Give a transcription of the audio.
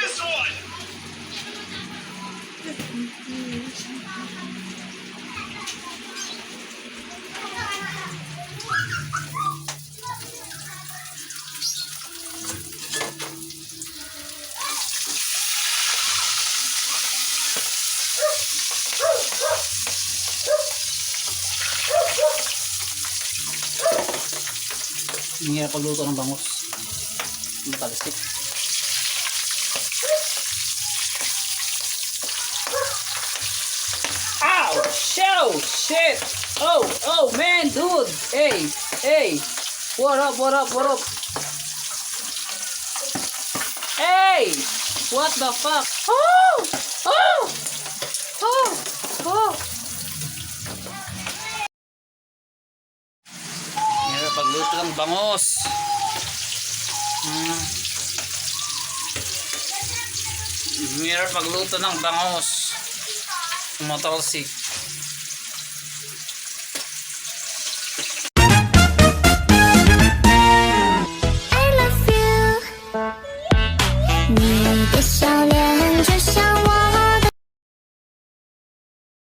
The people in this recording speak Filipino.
this one! Hindi nga pagluto ng bangus. Matalistik. Ow! Show! Shit! Oh! Oh man, dude! Hey! Hey! What up? What up? What up? Hey! What the fuck? Oh! Oh! Oh! Oh! Meron pagluto ng bangos. Hmm. Meron pagluto ng bangos. মতামত শিখ